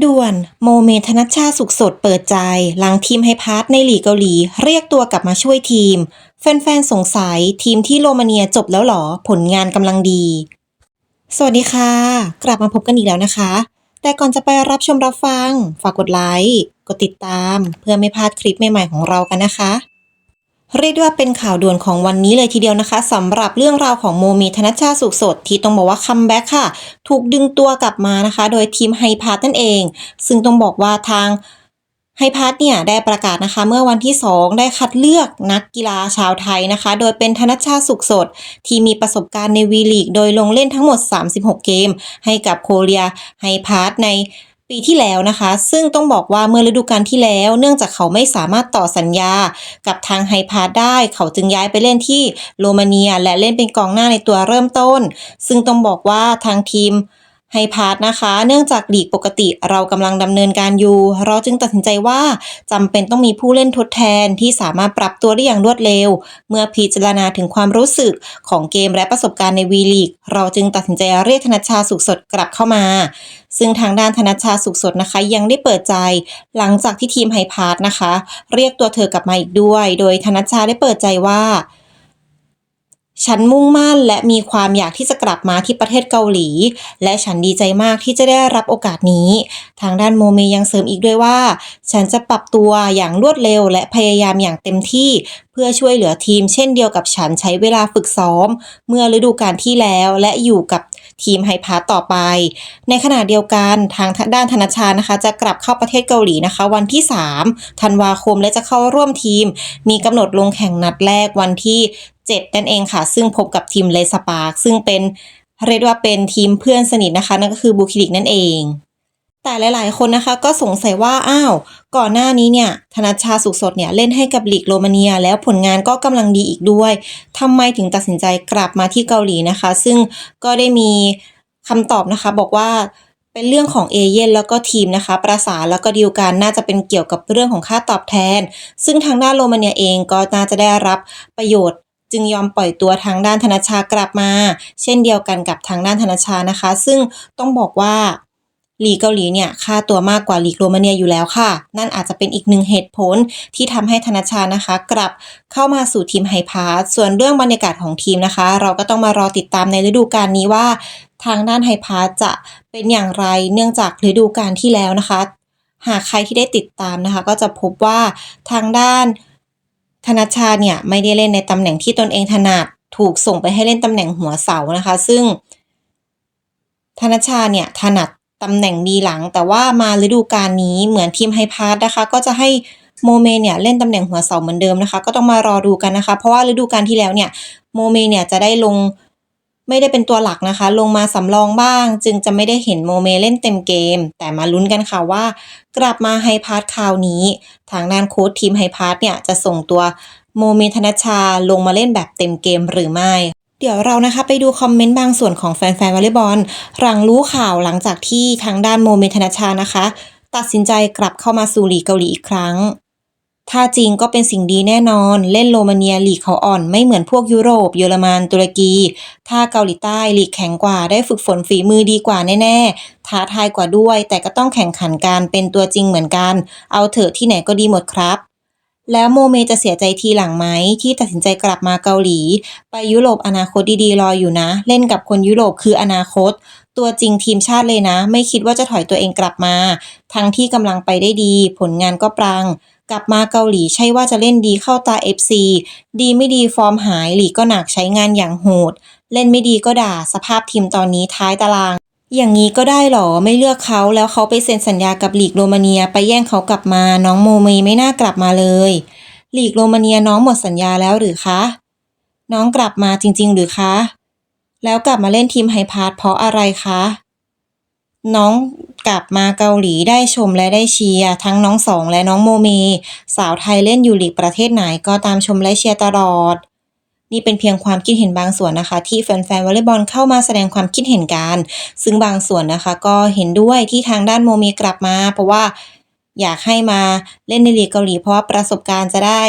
ด่วน โมเมธนัชชาสุขสดเปิดใจ หลังทีมไฮพาร์ทในหลีกเกาหลี เรียกตัวกลับมาช่วยทีม แฟนๆ สงสัยทีมที่โรมาเนียจบแล้วหรอ ผลงานกำลังดี สวัสดีค่ะ กลับมาพบกันอีกแล้วนะคะ แต่ก่อนจะไปรับชมรับฟัง ฝากกดไลค์ กดติดตาม เพื่อไม่พลาดคลิปใหม่ๆของเรากันนะคะ เรียกได้ว่าเป็นข่าวด่วนของวันนี้เลยทีเดียวนะคะสำหรับเรื่องราวของโมมีธนชาสุขสด ที่ต้องบอกว่าคัมแบ็กค่ะ ถูกดึงตัวกลับมานะคะ โดยทีมไฮพาร์ตนั่นเอง ซึ่งต้องบอกว่าทางไฮพาร์ตเนี่ยได้ประกาศนะคะเมื่อวันที่ 2 ได้คัดเลือกนักกีฬาชาวไทยนะคะ โดยเป็นธนชชาสุขสด ที่มีประสบการณ์ในวีลีก โดยลงเล่นทั้งหมด 36 เกม ให้กับโคเรียไฮพาร์ตใน ปีที่แล้วนะคะ ซึ่งต้องบอกว่าเมื่อฤดูกาลที่แล้ว เนื่องจากเขาไม่สามารถต่อสัญญากับทางไฮพาได้ เขาจึงย้ายไปเล่นที่โรมาเนีย และเล่นเป็นกองหน้าในตัวเริ่มต้น ซึ่งต้องบอกว่าทางทีม ไฮพาร์ทนะคะ เนื่องจากลีกปกติเรากำลังดำเนินการอยู่ เราจึงตัดสินใจว่าจำเป็นต้องมีผู้เล่นทดแทนที่สามารถปรับตัวได้อย่างรวดเร็ว เมื่อพิจารณาถึงความรู้สึกของเกมและประสบการณ์ในวีลีกเราจึงตัดสินใจเรียกธนชาสุขสดกลับเข้ามา ซึ่งทางด้านธนชาสุขสดนะคะ ยังได้เปิดใจ หลังจากที่ทีมไฮพาร์ทนะคะ เรียกตัวเธอกลับมาอีกด้วย โดยธนชชาได้เปิดใจว่า ฉันมุ่งมั่นและมีความอยากที่จะกลับมาที่ประเทศเกาหลี และฉันดีใจมากที่จะได้รับโอกาสนี้ ทางด้านโมเมยังเสริมอีกด้วยว่า ฉันจะปรับตัวอย่างรวดเร็ว และพยายามอย่างเต็มที่ เพื่อช่วยเหลือทีม เช่นเดียวกับฉันใช้เวลาฝึกซ้อม เมื่อฤดูกาลที่แล้วและอยู่กับทีมไฮพาตต่อไป ในขณะเดียวกันทางด้านธนชานะคะ จะกลับเข้าประเทศเกาหลีนะคะ วันที่ 3 ธันวาคมและจะเข้าร่วมทีม มีกำหนดลงแข่งนัดแรกวันที่ 7 นั่นเองค่ะ ซึ่งพบกับทีมเลสปาร์ซึ่งเป็นเรียกว่าเป็นทีมเพื่อนสนิทนะคะ นั่นก็คือบูคิลิกนั่นเอง แต่หลาย ๆ คนนะคะ ก็สงสัยว่าอ้าวก่อนหน้านี้เนี่ยธนชชาสุขสดเนี่ยเล่นให้กับลีกโรมาเนีย แล้วผลงานก็กำลังดีอีกด้วย ทำไมถึงตัดสินใจกลับมาที่เกาหลีนะคะ ซึ่งก็ได้มีคำตอบนะคะ บอกว่าเป็นเรื่องของเอเย่นแล้วก็ทีมนะคะ ประสานแล้วก็ดีลกันน่าจะเป็นเกี่ยวกับเรื่องของค่าตอบแทน ซึ่งทางด้านโรมาเนียเองก็น่าจะได้รับประโยชน์ จึงยอมปล่อยตัวทางด้านธนชากลับมา เช่นเดียวกันกับทางด้านธนชานะคะ ซึ่งต้องบอกว่าลีกเกาหลีเนี่ยค่าตัวมากกว่าลีกโรมาเนียอยู่แล้วค่ะ นั่นอาจจะเป็นอีกหนึ่งเหตุผลที่ทำให้ธนชานะคะ กลับเข้ามาสู่ทีมไฮพาร์ทส่วนเรื่องบรรยากาศของทีมนะคะ เราก็ต้องมารอติดตามในฤดูกาลนี้ว่า ทางด้านไฮพาร์ทจะเป็นอย่างไรเนื่องจากฤดูกาลที่แล้วนะคะ หากใครที่ได้ติดตามนะคะ ก็จะพบว่าทางด้าน ธนชาเนี่ยไม่ได้เล่นในตำแหน่งที่ตนเองถนัดถูกส่งไปให้เล่นตำแหน่งหัวเสานะคะ ซึ่ง ธนชาเนี่ยถนัดตำแหน่งดีหลัง แต่ว่ามาฤดูกาลนี้เหมือนทีมไฮพาร์ตนะคะ ก็จะให้โมเมเนี่ยเล่นตำแหน่งหัวเสาเหมือนเดิมนะคะ ก็ต้องมารอดูกันนะคะ เพราะว่าฤดูกาลที่แล้วเนี่ยโมเมเนี่ยจะได้ลง ไม่ได้เป็นตัวหลักนะคะ ลงมาสำรองบ้าง จึงจะไม่ได้เห็นโมเมเล่นเต็มเกม แต่มาลุ้นกันค่ะว่า กลับมาไฮพาร์ทคราวนี้ ทางด้านโค้ชทีมไฮพาร์ทเนี่ยจะส่งตัวโมเมธนชชาลงมาเล่นแบบเต็มเกมหรือไม่เดี๋ยวเรานะคะไปดูคอมเมนต์บางส่วนของแฟนๆวอลเลย์บอลหลังรู้ข่าวหลังจากที่ทางด้านโมเมธนชชานะคะ ตัดสินใจกลับเข้ามาสู่ลีกเกาหลีอีกครั้ง ถ้าจริงก็เป็นสิ่งดีแน่นอน เล่นโรมาเนียลีกเขาอ่อน ไม่เหมือนพวกยุโรป เยอรมัน ตุรกี ถ้าเกาหลีใต้ลีกแข็งกว่าได้ฝึกฝนฝีมือดีกว่าแน่ๆ ท้าทายกว่าด้วย แต่ก็ต้องแข่งขันกันเป็นตัวจริงเหมือนกัน เอาเถอะที่ไหนก็ดีหมดครับแล้วโมเมจะเสียใจทีหลังไหมที่ตัดสินใจกลับมาเกาหลี ไปยุโรปอนาคตดีๆ รออยู่นะ เล่นกับคนยุโรปคืออนาคต ตัวจริงทีมชาติเลยนะ ไม่คิดว่าจะถอยตัวเองกลับมา ทั้งที่กำลังไปได้ดี ผลงานก็ปรัง กลับมาเกาหลีใช่ว่าจะเล่นดีเข้าตา FC ดีไม่ดีฟอร์มหายหลีก็หนักใช้งานอย่างโหด เล่นไม่ดีก็ด่าสภาพทีมตอนนี้ท้ายตาราง อย่างนี้ก็ได้หรอไม่เลือกเขาแล้วเขาไปเซ็นสัญญากับลีกโรมาเนียไปแย่งเขากลับมาน้องโมเมไม่น่ากลับมาเลยลีกโรมาเนียน้องหมดสัญญาแล้วหรือคะ น้องกลับมาจริง ๆ หรือคะ แล้วกลับมาเล่นทีมไฮพาร์ทเพราะอะไรคะ น้อง กลับมาเกาหลีได้ชมและได้เชียร์ทั้งน้องสองและน้องโมเม สาวไทยเล่นอยู่หลีกประเทศไหนก็ตามชมและเชียร์ตลอด นี่เป็นเพียงความคิดเห็นบางส่วนนะคะ ที่แฟนๆวอลเลย์บอลเข้ามาแสดงความคิดเห็นกัน ซึ่งบางส่วนนะคะ ก็เห็นด้วยที่ทางด้านโมเมกลับมา เพราะว่าอยากให้มาเล่นในลีกเกาหลีเพราะว่าประสบการณ์จะได้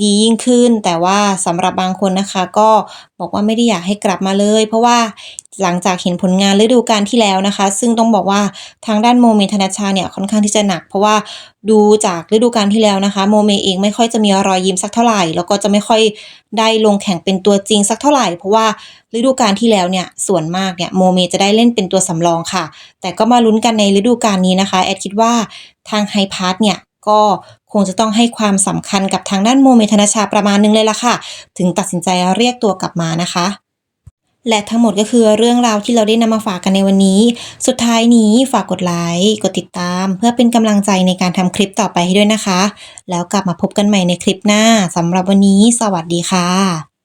ดียิ่งขึ้น แต่ว่าสำหรับบางคนนะคะ ก็บอกว่าไม่ได้อยากให้กลับมาเลย เพราะว่าหลังจากเห็นผลงานฤดูกาลที่แล้วนะคะ ซึ่งต้องบอกว่าทางด้านโมเมธนชชาเนี่ยค่อนข้างที่จะหนัก เพราะว่าดูจากฤดูกาลที่แล้วนะคะ โมเมเองไม่ค่อยจะมีรอยยิ้มสักเท่าไหร่ แล้วก็จะไม่ค่อยได้ลงแข่งเป็นตัวจริงสักเท่าไหร่ เพราะว่าฤดูกาลที่แล้วเนี่ยส่วนมากเนี่ยโมเมจะได้เล่นเป็นตัวสำรองค่ะ แต่ก็มาลุ้นกันในฤดูกาลนี้นะคะแอดคิดว่าทางไฮพาร์ทเนี่ย ก็คงจะต้องให้ความสำคัญกับทางด้านโมเมธนชชาประมาณนึงเลยล่ะค่ะ ถึงตัดสินใจเรียกตัวกลับมานะคะและทั้งหมดก็คือเรื่องราวที่เราได้นำมาฝากกันในวันนี้ สุดท้ายนี้ฝากกดไลค์ กดติดตาม เพื่อเป็นกำลังใจในการทำคลิปต่อไปให้ด้วยนะคะ แล้วกลับมาพบกันใหม่ในคลิปหน้าสำหรับวันนี้ สวัสดีค่ะ